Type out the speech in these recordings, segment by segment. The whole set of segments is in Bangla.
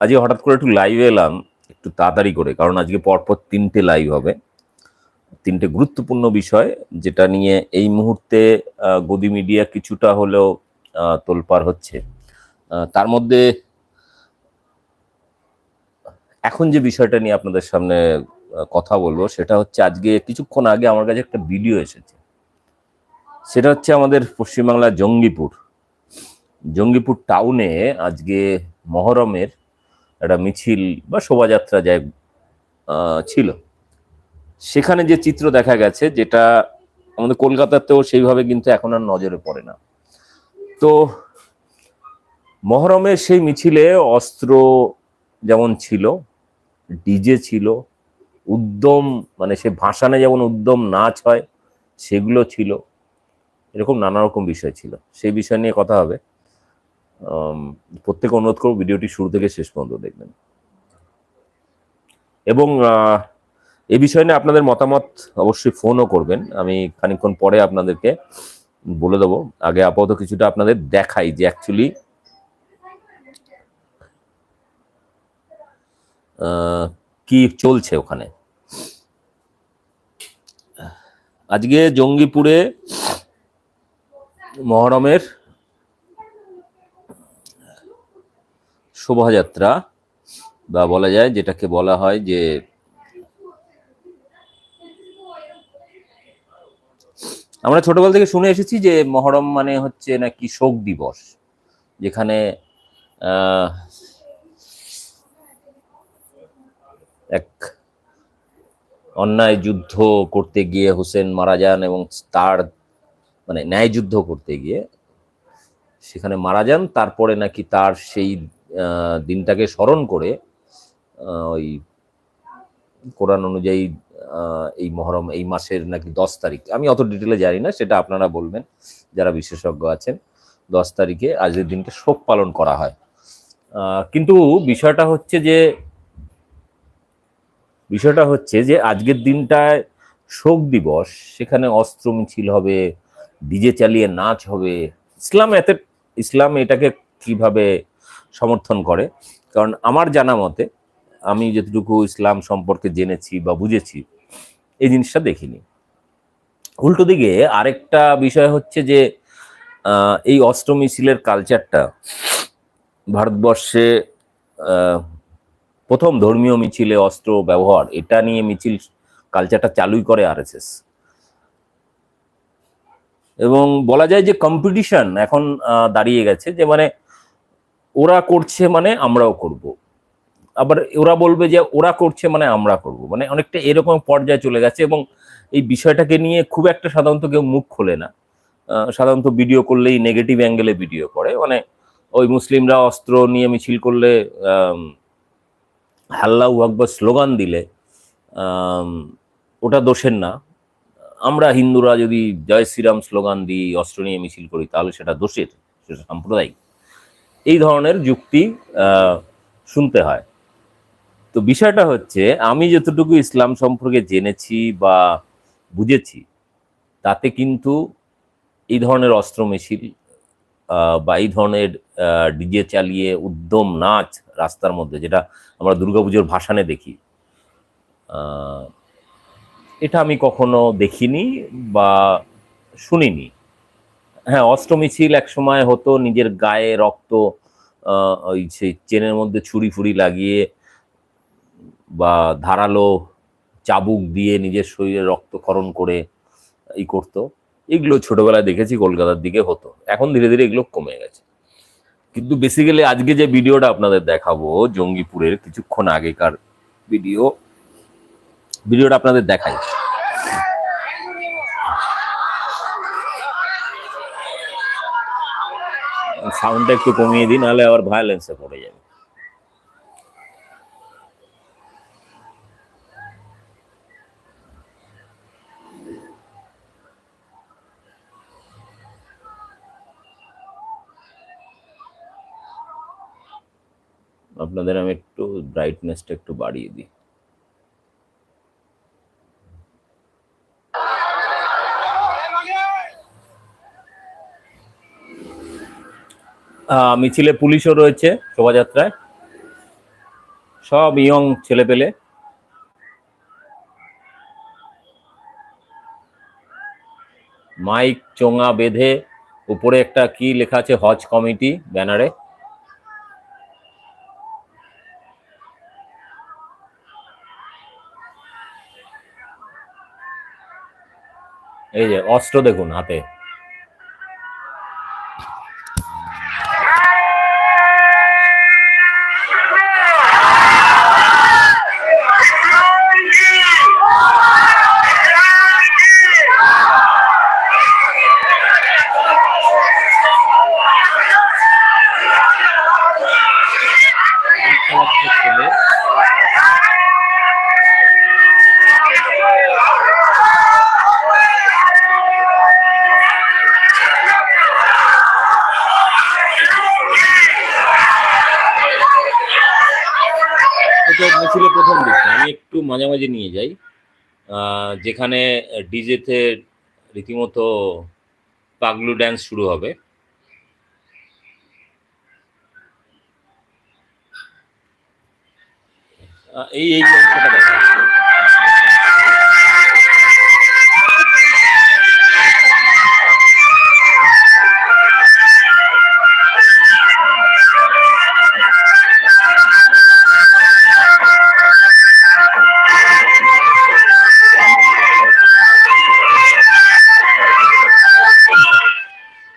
আজকে হঠাৎ করে একটু লাইভে এলাম, একটু তাড়াতাড়ি করে, কারণ আজকে পরপর তিনটে লাইভ হবে। তিনটে গুরুত্বপূর্ণ বিষয়, যেটা নিয়ে এই মুহূর্তে গদি মিডিয়া কিছুটা হলেও তোলপার হচ্ছে। তার মধ্যে এখন যে বিষয়টা নিয়ে আপনাদের সামনে কথা বলব, সেটা হচ্ছে আজকে কিছুক্ষণ আগে আমার কাছে একটা ভিডিও এসেছে। সেটা হচ্ছে আমাদের পশ্চিমবাংলার জঙ্গিপুর। জঙ্গিপুর টাউনে আজকে মহরমের একটা মিছিল বা শোভাযাত্রা যায় ছিল। সেখানে যে চিত্র দেখা গেছে, যেটা আমাদের কলকাতাতেও সেইভাবে কিন্তু এখন আর নজরে পড়ে না। তো মহরমের সেই মিছিলে অস্ত্র যেমন ছিল, ডিজে ছিল, উদ্যম মানে সে ভাসানে যেমন উদ্যম নাচ হয়, সেগুলো ছিল। এরকম নানা রকম বিষয় ছিল। সেই বিষয় নিয়ে কথা হবে। প্রত্যেকে অনুরোধ করব ভিডিওটি শুরু থেকে শেষ পর্যন্ত দেখবেন। এবং এ বিষয় নিয়ে আপনাদের মতামত অবশ্যই ফোনও করবেন। আমি খানিকক্ষণ পরে আপনাদেরকে বলে দেবো। আগে আপাতত কিছুটা আপনাদের দেখাই যে অ্যাকচুয়ালি কি চলছে ওখানে। আজকে জঙ্গিপুরে মহরমের শোভাযাত্রা বা বলা যায় যেটাকে বলা হয় যে আমরা ছোটবেলা থেকে শুনে এসেছি যে মহরম মানে হচ্ছে নাকি শোক দিবস, যেখানে এক অন্যায় যুদ্ধ করতে গিয়ে হোসেন মারা যান এবং তার মানে ন্যায় যুদ্ধ করতে গিয়ে সেখানে মারা যান, তারপরে নাকি তার সেই দিনটাকে স্মরণ করে ওই কোরআন অনুযায়ী এই মহরম, এই মাসের নাকি দশ তারিখ, আমি অত ডিটেলে জানি না, সেটা আপনারা বলবেন, যারা বিশেষজ্ঞ আছেন। দশ তারিখে আজকের দিনটা শোক পালন করা হয়। কিন্তু বিষয়টা হচ্ছে যে, বিষয়টা হচ্ছে যে, আজকের দিনটায় শোক দিবস, সেখানে অস্ত্র মিছিল হবে, ডিজে চালিয়ে নাচ হবে। ইসলাম এতে, ইসলাম এটাকে কীভাবে সমর্থন করে। কারণ আমার জানা মতে, আমি যতটুকু ইসলাম সম্পর্কে জেনেছি বা বুঝেছি, এই জিনিসটা দেখিনি। উল্টো দিকে আরেকটা বিষয় হচ্ছে যে এই অস্ত্র মিছিলের কালচারটা ভারতবর্ষে প্রথম ধর্মীয় মিছিলে অস্ত্র ব্যবহার, এটা নিয়ে মিছিল কালচারটা চালুই করে আরএসএস। এবং বলা যায় যে কম্পিটিশন এখন দাঁড়িয়ে গেছে যে মানে ওরা করছে মানে আমরাও করব। আবার ওরা বলবে যে ওরা করছে মানে আমরা করব। মানে অনেকটা এরকম পর্যায়ে চলে গেছে এবং এই বিষয়টাকে নিয়ে খুব একটা সাধারণত কেউ মুখ খোলে না। সাধারণত ভিডিও করলেই নেগেটিভ অ্যাঙ্গেলে ভিডিও করে। মানে ওই মুসলিমরা অস্ত্র নিয়ে মিছিল করলে আম, হাল্লাহু আকবর স্লোগান দিলে ওটা দোষের না। আমরা হিন্দুরা যদি জয় শ্রীরাম স্লোগান দিই অস্ত্র নিয়ে মিছিল করি তাহলে সেটা দোষের সেটা সাম্প্রদায়িক। এই ধরনের যুক্তি শুনতে হয়। তো বিষয়টা হচ্ছে, আমি যতটুকু ইসলাম সম্পর্কে জেনেছি বা বুঝেছি, তাতে কিন্তু এই ধরনের অস্ত্র মিছিল বা এই ধরনের ডিজে চালিয়ে উদ্যম নাচ রাস্তার মধ্যে, যেটা আমরা দুর্গাপুজোর ভাসানে দেখি এটা আমি কখনো দেখিনি বা শুনিনি। হ্যাঁ অস্ত্র মিছিল এক সময় হতো, নিজের গায়ে রক্ত ওই সেই চেনের মধ্যে ছুরি ফুরি লাগিয়ে বা ধারালো চাবুক দিয়ে নিজের শরীরে রক্তক্ষরণ করে ই করতো। এগুলো ছোটবেলায় দেখেছি, কলকাতার দিকে হতো। এখন ধীরে ধীরে এগুলো কমে গেছে। কিন্তু বেসিক্যালি আজকে যে ভিডিওটা আপনাদের দেখাবো, জঙ্গিপুরের কিছুক্ষণ আগেকার ভিডিও, ভিডিওটা আপনাদের দেখাই। সাউন্ডটা একটু কমিয়ে দিন নাহলে আবার ভায়োলেন্সে পড়ে যাবে। আপনাদের আমি একটু ব্রাইটনেসটা একটু বাড়িয়ে দিই আহ, মিছিলে পুলিশও রয়েছে শোভাযাত্রায়। সব ইয়ং ছেলে পেলে মাইক চোঙা বেঁধে উপরে একটা কি লেখা আছে, হজ কমিটি ব্যানারে। এই যে অস্ত্র দেখুন হাতে। এটা প্রথম দেখছি। আমি একটু মাঝামাঝি নিয়ে যাই। যেখানে ডিজেতে রীতিমতো পাগলু ড্যান্স শুরু হবে। এই এই অংশটা দেখা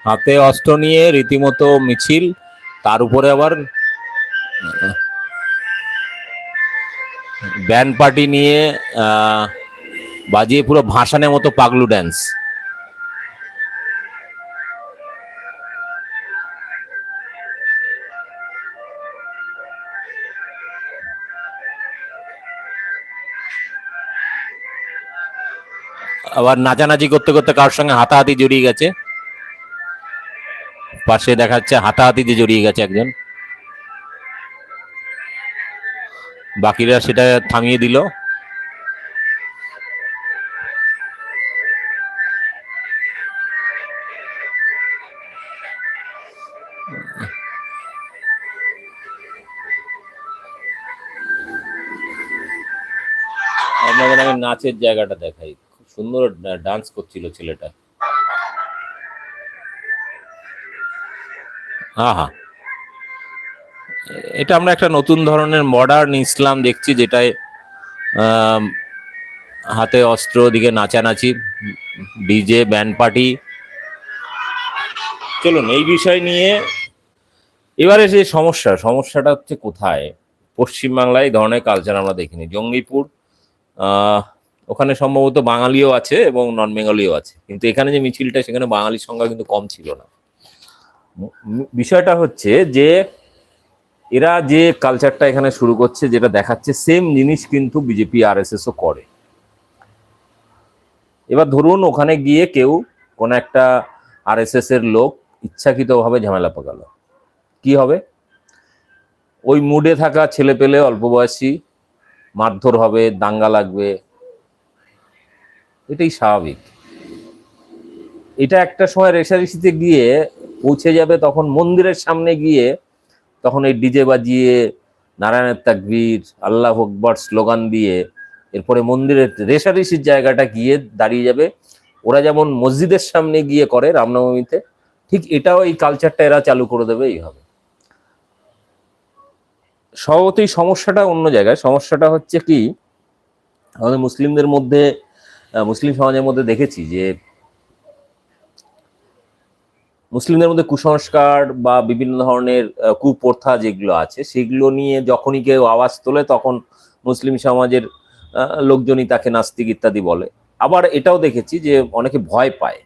হাতে অস্ত্র নিয়ে রীতিমতো মিছিল, তার উপরে আবার ব্যান্ড পার্টি নিয়ে বাজিয়ে পুরো ভাসানের মতো পাগলু ড্যান্স আবার নাচানাচি করতে করতে কারোর সঙ্গে হাতাহাতি জড়িয়ে গেছে। পাশে দেখা যাচ্ছে হাতাহাতিতে জড়িয়ে গেছে একজন। বাকিরা সেটা থামিয়ে দিল। আপনাদের আমি নাচের জায়গাটা দেখাই। খুব সুন্দর ডান্স করছিল ছেলেটা। আহা। এটা আমরা একটা নতুন ধরনের মডার্ন ইসলাম দেখছি, যেটায় হাতে অস্ত্র দিকে নাচানাচি ডিজে ব্যান্ড পার্টি চলুন, এই বিষয় নিয়ে এবারে যে সমস্যা, সমস্যাটা হচ্ছে কোথায়? পশ্চিমবাংলায় এই ধরনের কালচার আমরা দেখিনি। জঙ্গিপুর ওখানে সম্ভবত বাঙালিও আছে এবং নন বেঙ্গলিও আছে। কিন্তু এখানে যে মিছিলটা, সেখানে বাঙালির সংখ্যা কিন্তু কম ছিল না। বিষয়টা হচ্ছে যে এরা যে কালচারটা এখানে শুরু করছে, যেটা দেখাচ্ছে সেম জিনিস কিন্তু বিজেপি আর এস ও করে। এবার ধরুন ওখানে গিয়ে কেউ কোন একটা আর এর লোক ইচ্ছাকৃতভাবে ঝামেলা পাকালো। কি হবে? ওই মুডে থাকা ছেলে পেলে অল্প বয়সী, মারধর হবে, দাঙ্গা লাগবে। এটাই স্বাভাবিক। এটা একটা সময় রেশারেশিতে গিয়ে পৌঁছে যাবে তখন মন্দিরের সামনে গিয়ে তখন এই ডিজে বাজিয়ে নারায়ণের তাকবীর আল্লাহ আকবর স্লোগান দিয়ে এরপরে মন্দিরের রেশারেশির জায়গাটা গিয়ে দাঁড়িয়ে যাবে। ওরা যেমন মসজিদের সামনে গিয়ে করে রামনবমীতে, ঠিক এটাও এই কালচারটা এরা চালু করে দেবে, এই এইভাবে স্বভাবতই সমস্যাটা অন্য জায়গায়। সমস্যাটা হচ্ছে কি, আমাদের মুসলিমদের মধ্যে মুসলিম সমাজের মধ্যে দেখেছি যে মুসলিমদের মধ্যে কুসংস্কার বা বিভিন্ন ধরনের কুপ্রথা যেগুলো আছে, সেগুলো নিয়ে যখনই কেউ আওয়াজ তোলে তখন মুসলিম সমাজের লোকজনই তাকে নাস্তিক ইত্যাদি বলে। আবার এটাও দেখেছি যে অনেকে ভয় পায়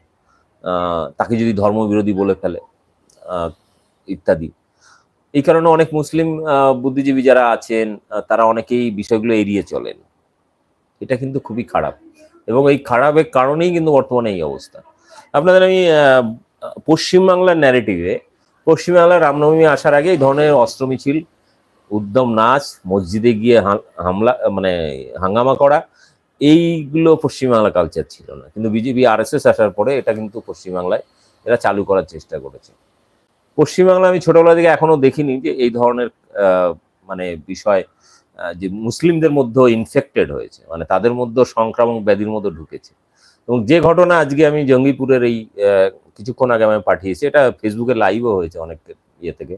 তাকে যদি ধর্মবিরোধী বলে ফেলে ইত্যাদি। এই কারণে অনেক মুসলিম বুদ্ধিজীবী যারা আছেন তারা অনেকেই বিষয়গুলো এড়িয়ে চলেন। এটা কিন্তু খুবই খারাপ। এবং এই খারাপের কারণেই কিন্তু বর্তমানে এই অবস্থা। আপনাদের আমি পশ্চিমবাংলার ন্যারেটিভে পশ্চিমবাংলার রামনবমী আসার আগে এই ধরনের অস্ত্র মিছিল, উদ্যম নাচ, মসজিদে গিয়ে হামলা মানে হাঙ্গামা করা, এইগুলো পশ্চিমবাংলা কালচার ছিল না। কিন্তু বিজেপি আর এস এস আসার পরে এটা কিন্তু পশ্চিমবাংলায় এরা চালু করার চেষ্টা করেছে। পশ্চিমবাংলা আমি ছোটবেলা থেকে এখনও দেখিনি যে এই ধরনের মানে বিষয় যে মুসলিমদের মধ্যে ইনফেক্টেড হয়েছে মানে তাদের মধ্যে সংক্রামক ব্যাধির মধ্যে ঢুকেছে। এবং যে ঘটনা আজকে আমি জঙ্গিপুরের এই কিছুক্ষণ আগে আমি পাঠিয়েছি, এটা ফেসবুকে লাইভও হয়েছে অনেক ইয়ে থেকে।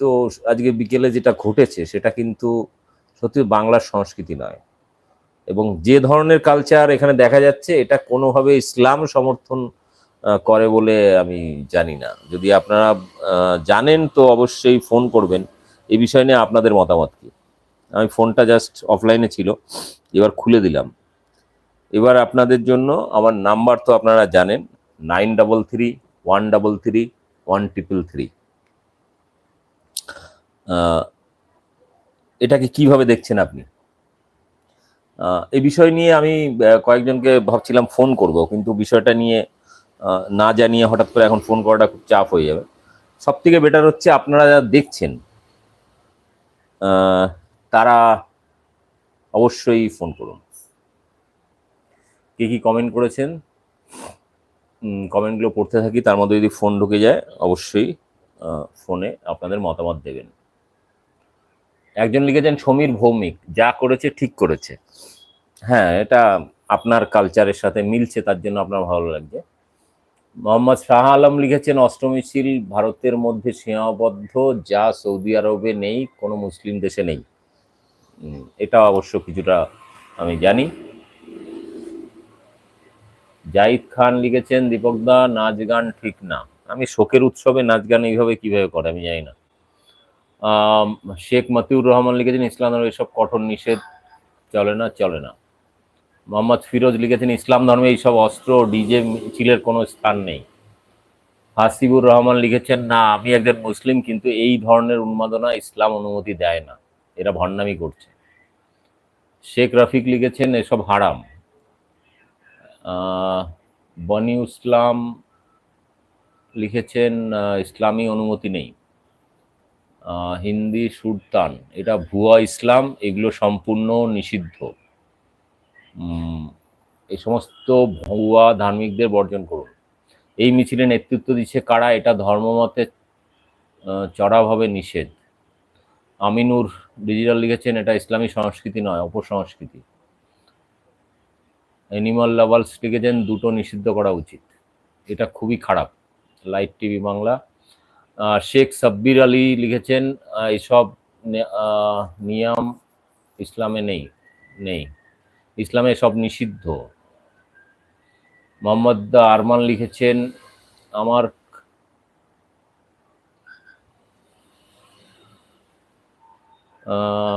তো আজকে বিকেলে যেটা ঘটেছে সেটা কিন্তু সত্যি বাংলার সংস্কৃতি নয়। এবং যে ধরনের কালচার এখানে দেখা যাচ্ছে, এটা কোনোভাবে ইসলাম সমর্থন করে বলে আমি জানি না। যদি আপনারা জানেন তো অবশ্যই ফোন করবেন। এই বিষয় নিয়ে আপনাদের মতামত কি? আমি ফোনটা জাস্ট অফলাইনে ছিল, এবার খুলে দিলাম। এবার আপনাদের জন্য আমার নাম্বার তো আপনারা জানেন, nine double three, one double three, one triple three. এটাকে কীভাবে দেখছেন আপনি? এই বিষয় নিয়ে আমি কয়েকজনকে ভাবছিলাম ফোন করব, কিন্তু বিষয়টা নিয়ে না জানিয়ে হঠাৎ করে এখন ফোন করাটা খুব চাপ হয়ে যাবে। সব থেকে বেটার হচ্ছে আপনারা যারা দেখছেন তারা অবশ্যই ফোন করুন। কে কি কমেন্ট করেছেন? কমেন্টগুলো পড়তে থাকি, তার মধ্যে যদি ফোন ঢুকে যায়, অবশ্যই ফোনে আপনাদের মতামত দেবেন। একজন লিখেছেন, সমীর ভৌমিক, যা করেছে ঠিক করেছে। হ্যাঁ এটা আপনার কালচারের সাথে মিলছে, তার জন্য আপনার ভালো লাগছে। মোহাম্মদ শাহ আলম লিখেছেন অষ্টমিশীল ভারতের মধ্যে সীমাবদ্ধ, যা সৌদি আরবে নেই, কোনো মুসলিম দেশে নেই। এটা অবশ্য কিছুটা আমি জানি। জাহিদ খান লিখেছেন দীপকদা নাচ গান ঠিক না। আমি শোকের উৎসবে নাচ গান এইভাবে কীভাবে করে আমি জানি না। শেখ মতিউর রহমান লিখেছেন, ইসলাম ধর্মে এসব কঠোর নিষেধ চলে না চলে না। মোহাম্মদ ফিরোজ লিখেছেন, ইসলাম ধর্মে এইসব অস্ত্র ডিজে মিছিলের কোনো স্থান নেই। হাসিবুর রহমান লিখেছেন, না, আমি একজন মুসলিম, কিন্তু এই ধরনের উন্মাদনা ইসলাম অনুমতি দেয় না। এরা ভণ্ডামি করছে। শেখ রফিক লিখেছেন, এসব হারাম। বনি ইসলাম লিখেছেন ইসলামী অনুমতি নেই। হিন্দি সুলতান এটা ভুয়া ইসলাম, এগুলো সম্পূর্ণ নিষিদ্ধ। এই সমস্ত ভুয়া ধার্মিকদের বর্জন করুন। এই মিছিলে নেতৃত্ব দিচ্ছে কারা? এটা ধর্মমতে চড়াভাবে নিষেধ। আমিনুর ডিজিটাল লিখেছেন, এটা ইসলামী সংস্কৃতি নয়, অপসংস্কৃতি। অ্যানিমাল লাভার্স লিখেছেন দুটো নিষিদ্ধ করা উচিত। এটা খুবই খারাপ। Light TV Bangla. Sheikh Sabbir Ali লিখেছেন এসব নিয়াম ইসলামে নেই নেই। ইসলামে সব নিষিদ্ধ। মোহাম্মদ আরমান লিখেছেন, আমার আহ,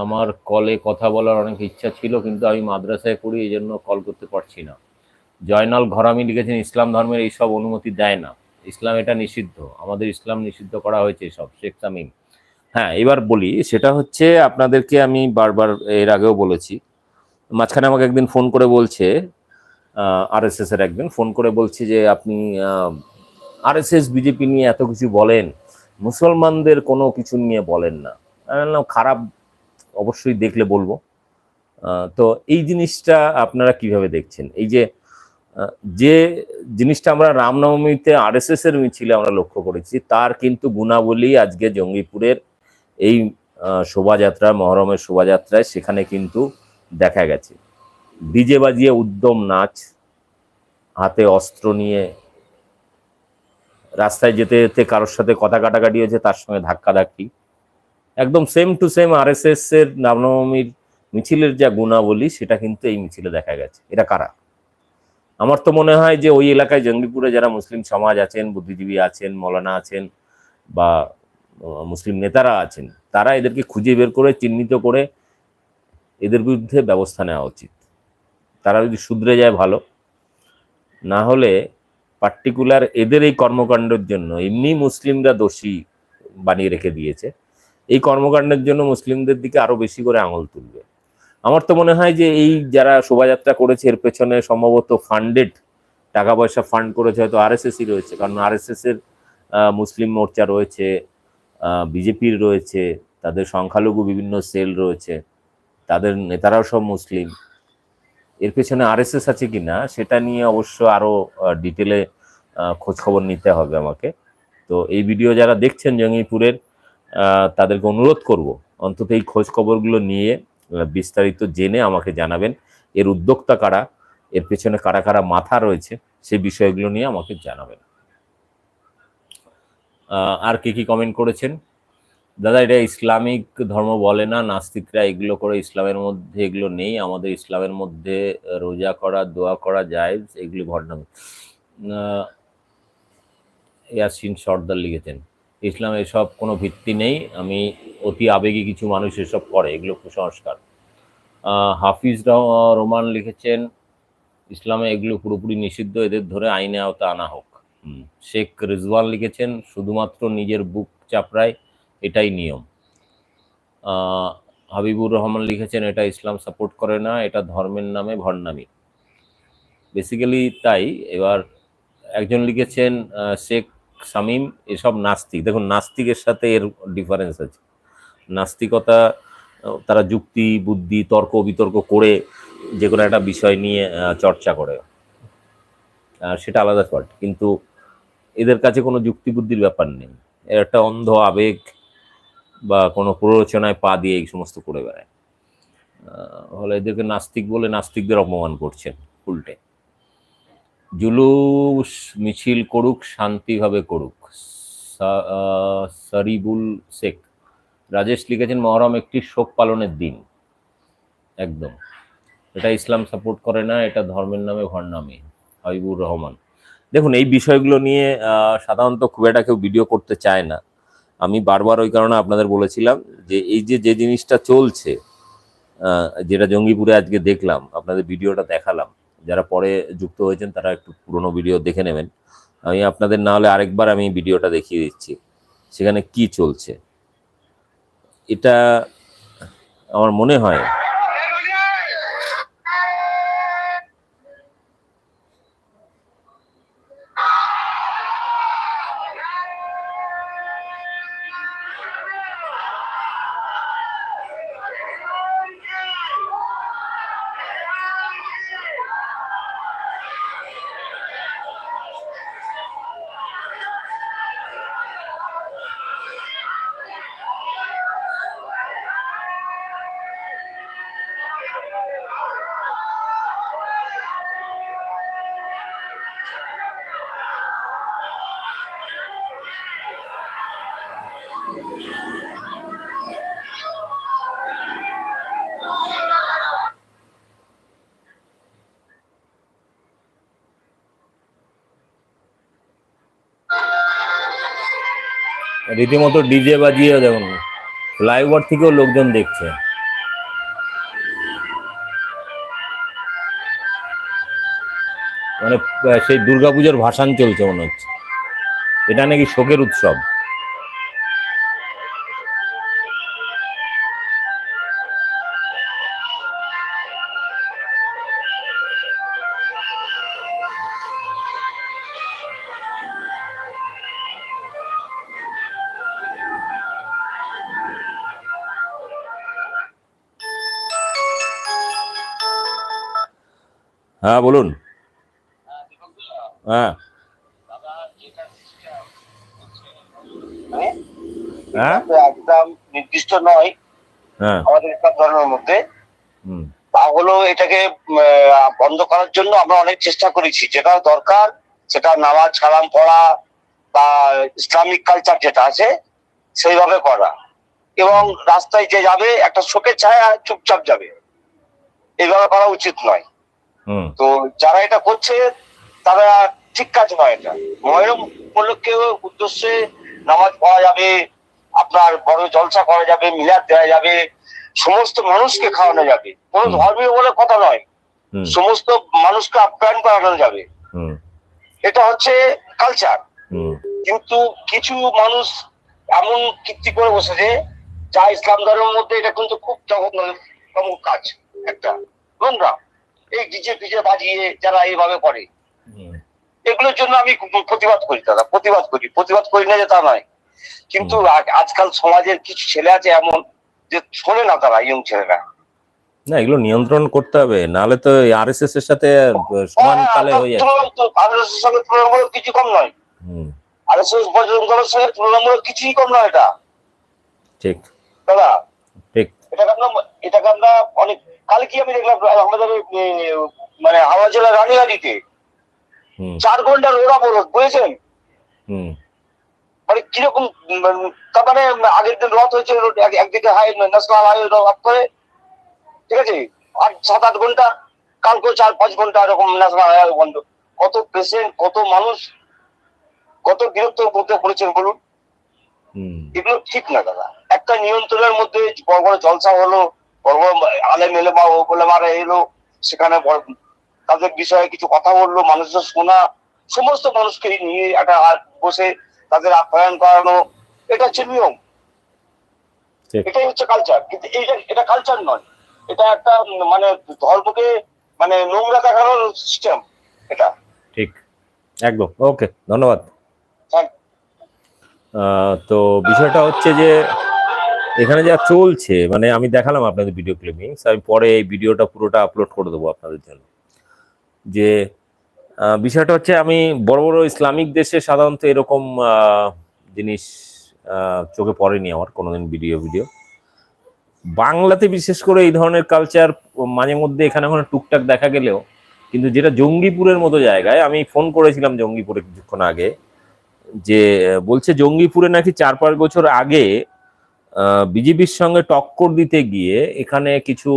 আমার কলে কথা বলার অনেক ইচ্ছা ছিল, কিন্তু আমি মাদ্রাসায় পড়ি, এই জন্য কল করতে পারছি না। জয়নাল ঘরামি লিখেছেন, ইসলাম ধর্মের এইসব অনুমতি দেয় না। ইসলাম এটা নিষিদ্ধ। আমাদের ইসলাম নিষিদ্ধ করা হয়েছে সব। শেখ তামিম। হ্যাঁ এবার বলি, সেটা হচ্ছে আপনাদেরকে আমি বারবার এর আগেও বলেছি। মাঝখানে আমাকে একদিন ফোন করে বলছে আরএসএস এর একদিন ফোন করে বলছে যে, আপনি আরএসএস বিজেপি নিয়ে এত কিছু বলেন। মুসলমানদের কোনো কিছু নিয়ে বলেন না। খারাপ অবশ্যই দেখলে বলব। তো এই জিনিসটা আপনারা কীভাবে দেখছেন? এই যে যে জিনিসটা আমরা রামনবমীতে আরএসএস এর মিছিলে আমরা লক্ষ্য করেছি, তার কিন্তু গুণাবলী আজকে জঙ্গিপুরের এই শোভাযাত্রা, মহরমের শোভাযাত্রায় সেখানে কিন্তু দেখা গেছে। ডিজে বাজিয়ে উদ্যম নাচ, হাতে অস্ত্র নিয়ে রাস্তায় যেতে যেতে কারোর সাথে কথা কাটাকাটি হয়েছে, তার সঙ্গে ধাক্কাধাক্কি। একদম same to same R S S এর রামনবমীর মিছিলের যা গুণাবলী, সেটা কিন্তু এই মিছিলে দেখা গেছে। এটা কারা? আমার তো মনে হয় যে ওই এলাকায় জঙ্গিপুরে যারা মুসলিম সমাজ আছেন, বুদ্ধিজীবী আছেন, মৌলানা আছেন বা মুসলিম নেতারা আছেন, তারা এদেরকে খুঁজে বের করে, চিহ্নিত করে এদের বিরুদ্ধে ব্যবস্থা নেওয়া উচিত। তারা যদি শুধরে যায় ভালো, না হলে পার্টিকুলার এদের এই কর্মকাণ্ডের জন্য এমনি মুসলিমরা দোষী বানিয়ে রেখে দিয়েছে। এই কর্মকাণ্ডের জন্য মুসলিমদের দিকে আরও বেশি করে আঙুল তুলবে। আমার তো মনে হয় যে এই যারা শোভাযাত্রা করেছে এর পেছনে সম্ভবত ফান্ডেড টাকা পয়সা ফান্ড করেছে হয়তো আর আরএসএসই রয়েছে। কারণ আরএসএস এর আহ, মুসলিম মোর্চা রয়েছে বিজেপির রয়েছে তাদের সংখ্যালঘু বিভিন্ন সেল রয়েছে তাদের নেতারাও সব মুসলিম। এর পেছনে আরএসএস আছে কিনা সেটা নিয়ে অবশ্য আরও ডিটেলে খোঁজ খবর নিতে হবে আমাকে। তো এই ভিডিও যারা দেখছেন জঙ্গিপুরের তাদেরকে অনুরোধ করব, অন্তত এই খোঁজ খবরগুলো নিয়ে বিস্তারিত জেনে আমাকে জানাবেন, এর উদ্যোক্তা কারা, এর পেছনে কারা কারা মাথা রয়েছে, সেই বিষয়গুলো নিয়ে আমাকে জানাবেন। আর কে কি কমেন্ট করেছেন? দাদা, এটা ইসলামিক ধর্ম বলে না, নাস্তিকরা এগুলো করে ইসলামের মধ্যে এগুলো নেই, আমাদের ইসলামের মধ্যে রোজা করা, দোয়া করা যায় এগুলি ভণ্ডামি। ইয়াসিন সর্দার লিখেছেন ইসলামে এসব কোনো ভিত্তি নেই। আমি অতি আবেগী কিছু মানুষ এসব করে, এগুলো কুসংস্কার। হাফিজ রোমান লিখেছেন, ইসলামে এগুলো পুরোপুরি নিষিদ্ধ, এদের ধরে আইনে আওতা আনা হোক। শেখ রিজওয়ান লিখেছেন, শুধুমাত্র নিজের বুক চাপড়ায় এটাই নিয়ম। হাবিবুর রহমান লিখেছেন, এটা ইসলাম সাপোর্ট করে না, এটা ধর্মের নামে ভণ্ডামি। বেসিক্যালি তাই, এবার একজন লিখেছেন শেখ সামিম এসব নাস্তিক। দেখুন, নাস্তিকের সাথে এর ডিফারেন্স আছে। নাস্তিকতা তারা যুক্তি, বুদ্ধি, তর্ক, বিতর্ক করে যে কোনো একটা বিষয় নিয়ে চর্চা করে। আর সেটা আলাদা পার্ট কিন্তু এদের কাছে কোনো যুক্তি বুদ্ধির ব্যাপার নেই। এর একটা অন্ধ আবেগ বা কোনো প্ররোচনায় পা দিয়ে এই সমস্ত করে বেড়ায়। হলে এদেরকে নাস্তিক বলে নাস্তিকদের অপমান করছেন, উল্টে। জুলুস মিছিল করুক, শান্তিভাবে করুক। সারিবুল শেখ। রাজেশ লিখেছেন, মহরম একটি শোক পালনের দিন। একদম। এটা ইসলাম সাপোর্ট করে না, এটা ধর্মের নামে ভণ্ডামি, হাবিবুর রহমান। দেখুন, এই বিষয়গুলো নিয়ে সাধারণত খুব একটা কেউ ভিডিও করতে চায় না। আমি বারবার ওই কারণে আপনাদের বলেছিলাম যে, এই যে যে জিনিসটা চলছে যেটা জঙ্গিপুরে আজকে দেখলাম, আপনাদের ভিডিওটা দেখালাম যারা পরে যুক্ত হয়েছেন তারা একটু পুরনো ভিডিও দেখে নেবেন। আমি আপনাদের না হলে আরেকবার আমি ভিডিওটা দেখিয়ে দিচ্ছি। সেখানে কি চলছে? এটা আমার মনে হয় রীতিমতো ডিজে বাজিয়ে দেখুন ফ্লাইওভার থেকেও লোকজন দেখছে। মানে সেই দুর্গাপুজোর ভাসান চলছে মনে হচ্ছে। এটা নাকি শোকের উৎসব। হ্যাঁ বলুন। হ্যাঁ। হ্যাঁ? একদম নির্দিষ্ট নয়। হ্যাঁ। আমাদের ইসলাম ধর্মের মধ্যে। তা হলো এটাকে বন্ধ করার জন্য আমরা অনেক চেষ্টা করেছি। যেটা দরকার সেটা নামাজ কালাম পড়া বা ইসলামিক কালচার যেটা আছে সেইভাবে করা। এবং রাস্তায় যে যাবে একটা শোকের ছায়া চুপচাপ যাবে। এইভাবে করা উচিত নয়। তো যারা এটা করছে তারা ঠিক কাজ নয় এটা। মহরম উপলক্ষে উদ্দেশ্যে নামাজ পড়া যাবে আপনার বড় জলসা করা যাবে মিলাদ দেওয়া যাবে সমস্ত মানুষকে খাওয়ানো যাবে। কোনো ধর্মীয় বলে কথা নয়। সমস্ত মানুষকে আপ্যায়ন করানো যাবে। হুম। এটা হচ্ছে কালচার কিন্তু কিছু মানুষ এমন কীর্তি করে বসেছে যা ইসলাম ধর্মের মধ্যে এটা কিন্তু খুব জঘন্যতম কাজ একটা নোংরা। এই ডিজে ফিজে বাজিয়ে যারা এইভাবে করে। এগুলোর জন্য আমি প্রতিবাদ করি দাদা প্রতিবাদ করি। প্রতিবাদ করি না যে তা নয়। কিন্তু আজকাল সমাজের কিছু ছেলে আছে এমন যে শোনে না তারা ইয়ং ছেলেরা। না এগুলো নিয়ন্ত্রণ করতে হবে। নাহলে তো আর এস এস এর সাথে সমান তালে হয়ে যাচ্ছে। আরএসএস এর সঙ্গে তুলনামূলক কিছু কম নয়। আরএসএস বজরং দলের সঙ্গে তুলনামূলক কিছুই কম নয় এটা। ঠিক। দাদা ঠিক। এটাকে আমরা এটাকে আমরা অনেক কালকে আমি দেখলাম আমাদের মানে হাওড়া জেলার রানীহাটিতে হুম। চার ঘণ্টার ওরা বরফ বুঝেছেন? মানে কীরকম তার মানে আগের দিন রথ হয়েছে একদিকে হাই ন্যাশনাল হাইওয়ে রথ করে ঠিক আছে? আর সাত আট ঘণ্টা কালকে চার পাঁচ ঘণ্টা এরকম ন্যাশনাল হাইওয়ে বন্ধ। কত পেশেন্ট কত মানুষ কত বিরক্ত মধ্যে পড়েছেন বলুন? এগুলো ঠিক না দাদা। একটা নিয়ন্ত্রণের মধ্যে বড় বড় জলসা হলো আলে মেলে বা ও বলে মারা এলো সেখানে তাদের বিষয়ে কিছু কথা বলল মানুষের শোনা সমস্ত মানুষকে নিয়ে একটা বসে তাদের আপ্যায়ন করানো এটা হচ্ছে নিয়ম। এটাই হচ্ছে কালচার কিন্তু এইটা এটা কালচার নয় এটা একটা মানে ধর্মকে মানে নোংরা দেখানোর সিস্টেম এটা। ঠিক। একদম। ওকে ধন্যবাদ। তো বিষয়টা হচ্ছে যে এখানে যা চলছে মানে আমি দেখালাম আপনাদের ভিডিও ক্লিপিংস আমি পরে এই ভিডিওটা পুরোটা আপলোড করে দেবো আপনাদের জন্য। যে বিষয়টা হচ্ছে আমি বড় বড় ইসলামিক দেশে সাধারণত এরকম জিনিস চোখে পড়েনি আমার কোনোদিন ভিডিও ভিডিও বাংলাতে বিশেষ করে এই ধরনের কালচার মাঝে মধ্যে এখানে ওখানে টুকটাক দেখা গেলেও, কিন্তু যেটা জঙ্গিপুরের মতো জায়গায়, আমি ফোন করেছিলাম জঙ্গিপুরে কিছুক্ষণ আগে, যে, বলছে জঙ্গিপুরে নাকি চার পাঁচ বছর আগে বিজেপির সঙ্গে টক্কর দিতে গিয়ে এখানে কিছু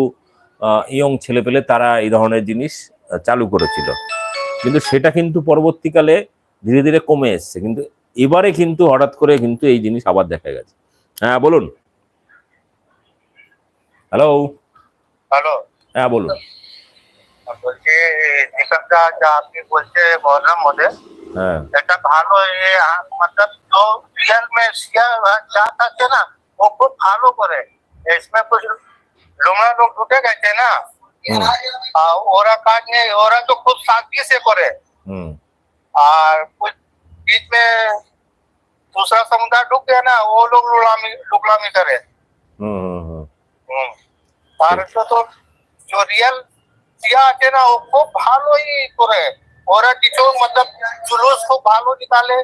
ইয়ং ছেলেপেলে তারা এই ধরনের জিনিস আহ, চালু করেছিল কিন্তু সেটা কিন্তু পরবর্তীকালে ধীরে ধীরে কমে এসছে কিন্তু এবারে কিন্তু হঠাৎ করে কিন্তু এই জিনিস আবার দেখা গেছে হ্যাঁ বলুন হ্যালো হ্যালো হ্যাঁ বলুন বলছি দীপকদা যা আপনি বলছে বললাম মধ্যে হ্যাঁ এটা ভালো এ আ- मतलब जो रियल में सिया चाहता थे ना वो खूब ভালো করে इसमें कुछ लोमड़ा लोग ঢুকে গেছে না হুম আর ওরা কাজ নেই ওরা তো খুব শান্তি से করে হুম और कुछ बीच में दूसरा समुदाय ढुक गया ना वो लोग लुलामी लुगलामी करे হুম হুম হুম হুম। আর তো তো जो रियल सिया আছে না ও খুব ভালোই করে ওরা কিছু মতলব জুলুস খুব ভালো নিকালে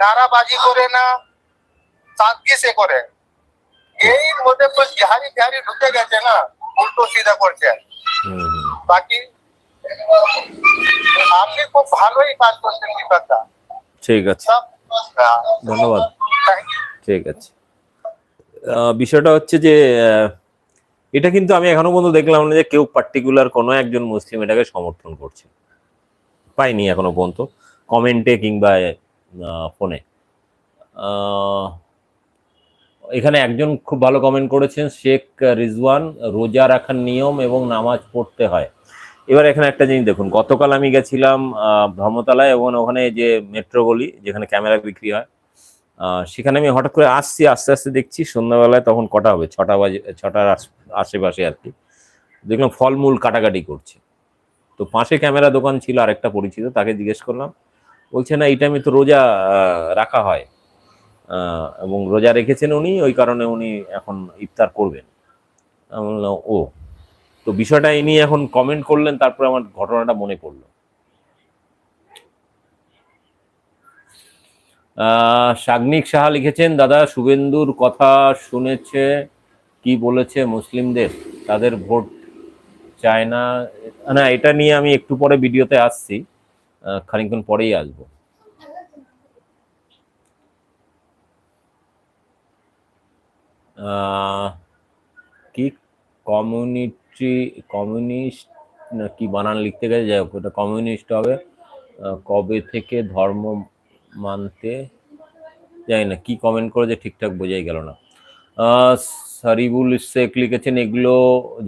নারাবাজি করে না শান্তি সে করে এই মধ্যে তো বিহারি বিহারি ঢুকে গেছে না উল্টো সিধা করছে। বাকি আপনি খুব ভালোই কাজ করছেন দীপকদা। ঠিক আছে। ধন্যবাদ। ঠিক আছে। বিষয়টা হচ্ছে যে এটা কিন্তু আমি এখনও পর্যন্ত দেখলাম না যে কেউ পার্টিকুলার কোনো একজন মুসলিম এটাকে সমর্থন করছে। পাইনি এখনও পর্যন্ত। কমেন্টে কিংবা ফোনে এখানে একজন খুব ভালো কমেন্ট করেছেন, শেখ রিজওয়ান, রোজা রাখার নিয়ম এবং নামাজ পড়তে হয়। এবার এখানে একটা জিনিস দেখুন, গতকাল আমি গেছিলাম ধর্মতলায় এবং ওখানে যে মেট্রো গলি, যেখানে ক্যামেরা বিক্রি হয় সেখানে আমি হঠাৎ করে আসছি, আস্তে আস্তে দেখছি সন্ধ্যাবেলায় তখন কটা হবে? ছটা বাজে, ছটার আশ- আশেপাশে আর কি। দেখলাম ফলমূল কাটাকাটি করছে। তো পাশে ক্যামেরা দোকান ছিল, আরেকটা পরিচিত, তাকে জিজ্ঞেস করলাম, বলছে না, এই টাইমে তো রোজা রাখা হয়। এবং রোজা রেখেছেন উনি, ওই কারণে উনি এখন ইফতার করবেন। ও। তো বিষয়টা ইনি এখন কমেন্ট করলেন, তারপরে আমার ঘটনাটা মনে পড়ল। সাগ্নিক সাহা লিখেছেন, দাদা শুভেন্দুর কথা শুনেছে, কি বলেছে মুসলিমদের? তাদের ভোট চায় না। না, এটা নিয়ে আমি একটু পরে ভিডিওতে আসছি। খানিকক্ষণ পরেই আসব। কি কমিউনিটি কমিউনিস্ট না কি বানান লিখতে গেছে? যাই হোক, ওটা কমিউনিস্ট হবে। কবে থেকে ধর্ম মানতে জানি না, কি কমেন্ট করেছে ঠিকঠাক বোঝাই গেল না। সারিবুল শেখ লিখেছেন, এগুলো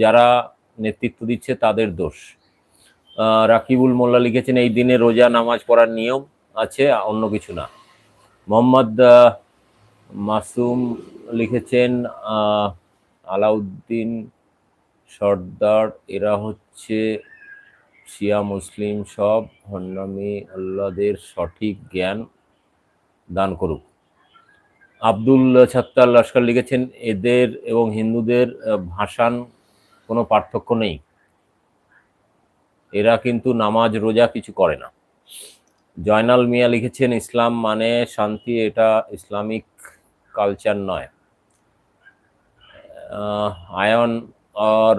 যারা নেতৃত্ব দিচ্ছে তাদের দোষ। রাকিবুল মোল্লা লিখেছেন, এই দিনে রোজা, নামাজ পড়ার নিয়ম আছে, অন্য কিছু না। মোহাম্মদ মাসুম লিখেছেন আলাউদ্দিন সর্দার, এরা হচ্ছে শিয়া মুসলিম সব, হন্নামি আল্লাহদের সঠিক জ্ঞান দান করুক। আব্দুল ছাত্তার লস্কর লিখেছেন, এদের এবং হিন্দুদের ভাষান কোনো পার্থক্য নেই। এরা কিন্তু নামাজ, রোজা কিছু করে না। জয়নাল মিয়া লিখেছেন, ইসলাম মানে শান্তি, এটা ইসলামিক কালচার নয়। আয়ন আর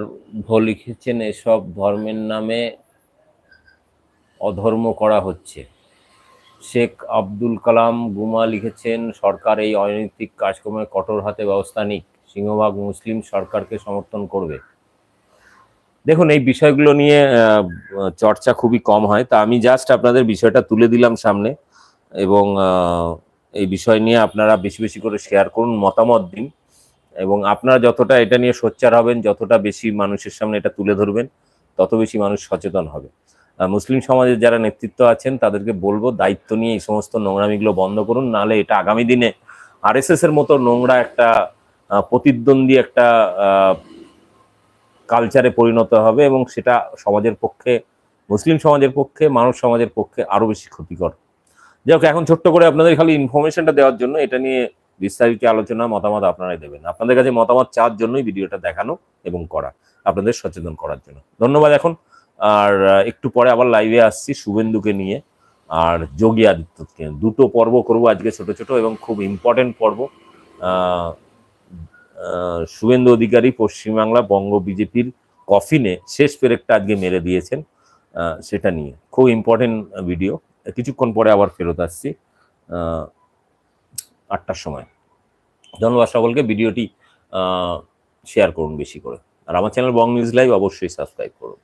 ভো লিখেছেন, এসব ধর্মের নামে অধর্ম করা হচ্ছে। শেখ আব্দুল কালাম গুমা লিখেছেন, সরকার এই অনৈতিক কাজকর্মে কঠোর হাতে ব্যবস্থা নিক। সিংহভাগ মুসলিম সরকারকে সমর্থন করবে। দেখুন, এই বিষয়গুলো নিয়ে চর্চা খুবই কম হয়। তা আমি জাস্ট আপনাদের বিষয়টা তুলে দিলাম সামনে এবং এই বিষয় নিয়ে আপনারা বেশি বেশি করে শেয়ার করুন, মতামত দিন এবং আপনারা যতটা এটা নিয়ে সোচ্চার হবেন, যতটা বেশি মানুষের সামনে এটা তুলে ধরবেন, তত বেশি মানুষ সচেতন হবে। মুসলিম সমাজের যারা নেতৃত্ব আছেন, তাদেরকে বলব, দায়িত্ব নিয়ে এই সমস্ত নোংরামিগুলো বন্ধ করুন, নাহলে এটা আগামী দিনে আরএসএস এর মতো নোংরা একটা প্রতিদ্বন্দ্বী একটা কালচারে পরিণত হবে এবং সেটা সমাজের পক্ষে, মুসলিম সমাজের পক্ষে, মানব সমাজের পক্ষে আরও বেশি ক্ষতিকর। যাই এখন ছোট্ট করে আপনাদের খালি ইনফরমেশনটা দেওয়ার জন্য এটা নিয়ে বিস্তারিত আলোচনা, মতামত আপনারাই দেবেন। আপনাদের কাছে মতামত চাওয়ার জন্যই ভিডিওটা দেখানো এবং করা, আপনাদের সচেতন করার জন্য। ধন্যবাদ এখন। আর একটু পরে আবার লাইভে আসছি শুভেন্দুকে নিয়ে। আর যোগী আদিত্যকে। দুটো পর্ব করব আজকে ছোট ছোট এবং খুব ইম্পর্টেন্ট পর্ব। শুভেন্দু অধিকারী পশ্চিমবাংলা বঙ্গ বিজেপির কফিনে শেষ পেরেকটা আজকে মেরে দিয়েছেন সেটা নিয়ে। খুব ইম্পর্টেন্ট ভিডিও কিছুক্ষণ পরে আবার ফেরত আসছি আটটার সময়। ধন্যবাদ সকলকে, ভিডিওটি শেয়ার করুন বেশি করে। আর আমার চ্যানেল বং নিউজ লাইভ অবশ্যই সাবস্ক্রাইব করুন।